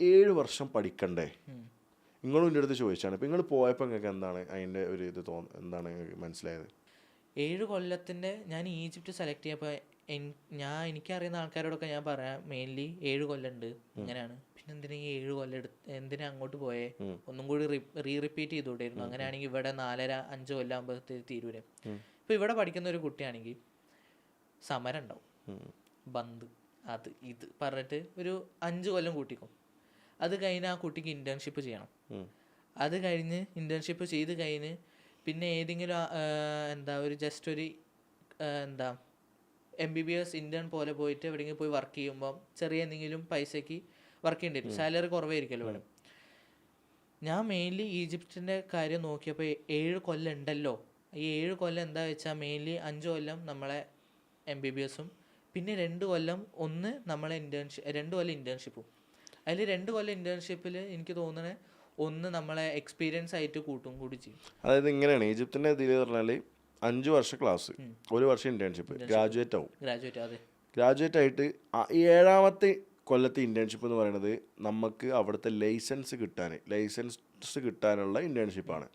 ഏഴ് വർഷം പഠിക്കണ്ടേ? നിങ്ങളും എന്റെ അടുത്ത് ചോദിച്ചാണ്. ഇപ്പം നിങ്ങൾ പോയപ്പോൾ നിങ്ങൾക്ക് എന്താണ് അതിന്റെ ഒരു ഇത് തോന്നു എന്താണ് മനസ്സിലായത്? ഏഴ് കൊല്ലത്തിന്റെ ഞാൻ ഈജിപ്റ്റ് സെലക്ട് ചെയ്യപ്പോൾ ഞാൻ എനിക്കറിയുന്ന ആൾക്കാരോടൊക്കെ ഞാൻ പറയാം മെയിൻലി ഏഴ് കൊല്ലമുണ്ട് ഇങ്ങനെയാണ്. പിന്നെ എന്തിനാ ഈ ഏഴ് കൊല്ലം എടുത്ത് എന്തിനാ അങ്ങോട്ട് പോയേ? ഒന്നും കൂടി റീ റിപ്പീറ്റ് ചെയ്തുകൂടായിരുന്നു. അങ്ങനെയാണെങ്കിൽ ഇവിടെ നാലര അഞ്ച് കൊല്ലം ആകുമ്പോഴത്തേക്ക് തീരൂലേ? ഇപ്പം ഇവിടെ പഠിക്കുന്ന ഒരു കുട്ടിയാണെങ്കിൽ സമരം ഉണ്ടാവും. ബന്ദ് അത് ഇത് പറഞ്ഞിട്ട് ഒരു അഞ്ച് കൊല്ലം കൂട്ടിക്കും. അത് കഴിഞ്ഞ് ആ കുട്ടിക്ക് ഇന്റേൺഷിപ്പ് ചെയ്യണം. അത് കഴിഞ്ഞ് ഇന്റേൺഷിപ്പ് ചെയ്ത് കഴിഞ്ഞ് പിന്നെ ഏതെങ്കിലും എന്താ ഒരു ജസ്റ്റ് ഒരു എന്താ M B B S intern പോലെ പോയിട്ട് എവിടെയെങ്കിലും പോയി വർക്ക് ചെയ്യുമ്പോൾ ചെറിയ എന്തെങ്കിലും പൈസയ്ക്ക് വർക്ക് ചെയ്യേണ്ടി വരും സാലറി കുറവായിരിക്കുമല്ലോ ഇവിടെ. ഞാൻ മെയിൻലി ഈജിപ്തിന്റെ കാര്യം നോക്കിയപ്പോൾ ഏഴ് കൊല്ലം ഉണ്ടല്ലോ. ഈ ഏഴ് കൊല്ലം എന്താ വെച്ചാൽ മെയിൻലി അഞ്ച് കൊല്ലം നമ്മളെ എം ബി ബി എസും പിന്നെ രണ്ട് കൊല്ലം ഒന്ന് നമ്മളെ ഇന്റേൺഷിപ്പ് രണ്ട് കൊല്ലം ഇന്റേൺഷിപ്പും അതിൽ രണ്ട് കൊല്ലം ഇന്റേൺഷിപ്പിൽ എനിക്ക് തോന്നണേ ഒന്ന് നമ്മളെ എക്സ്പീരിയൻസ് ആയിട്ട് കൂട്ടും കൂടി ചെയ്യും. അതായത് ഇങ്ങനെയാണ് ഈജിപ്തിന്റെ ഇതിൽ പറഞ്ഞാൽ അഞ്ച് വർഷ ക്ലാസ് ഒരു വർഷം ഇന്റേൺഷിപ്പ് ഗ്രാജുവേറ്റ് ആവും. ഗ്രാജുവേറ്റ് അതെ. ഗ്രാജുവേറ്റ് ആയിട്ട് ഏഴാമത്തെ കൊല്ലത്തെ ഇന്റേൺഷിപ്പ് എന്ന് പറയുന്നത് നമുക്ക് അവിടുത്തെ ലൈസൻസ് കിട്ടാൻ ലൈസൻസ് കിട്ടാനുള്ള ഇന്റേൺഷിപ്പാണ്